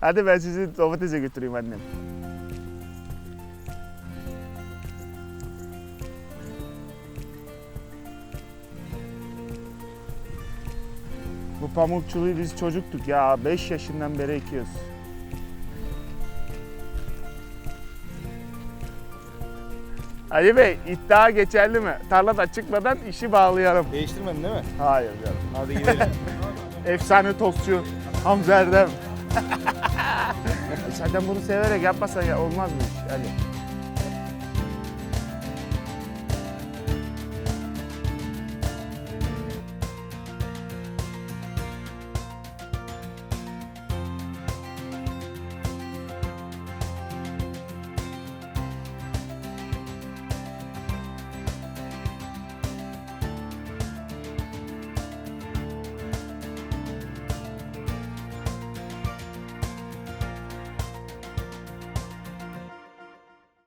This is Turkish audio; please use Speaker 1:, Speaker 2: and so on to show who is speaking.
Speaker 1: Hadi ben sizi domatese götüreyim annem. Bu pamukçuluğu biz çocuktuk ya. 5 yaşından beri ekiyoruz. Ali Bey iddia geçerli mi? Tarlada çıkmadan işi bağlayalım.
Speaker 2: Değiştirmedin değil mi?
Speaker 1: Hayır canım.
Speaker 2: Hadi gidelim.
Speaker 1: Efsane tostçu Hamza Erdem. Zaten bunu severek yapmasan ya olmaz mı iş Ali?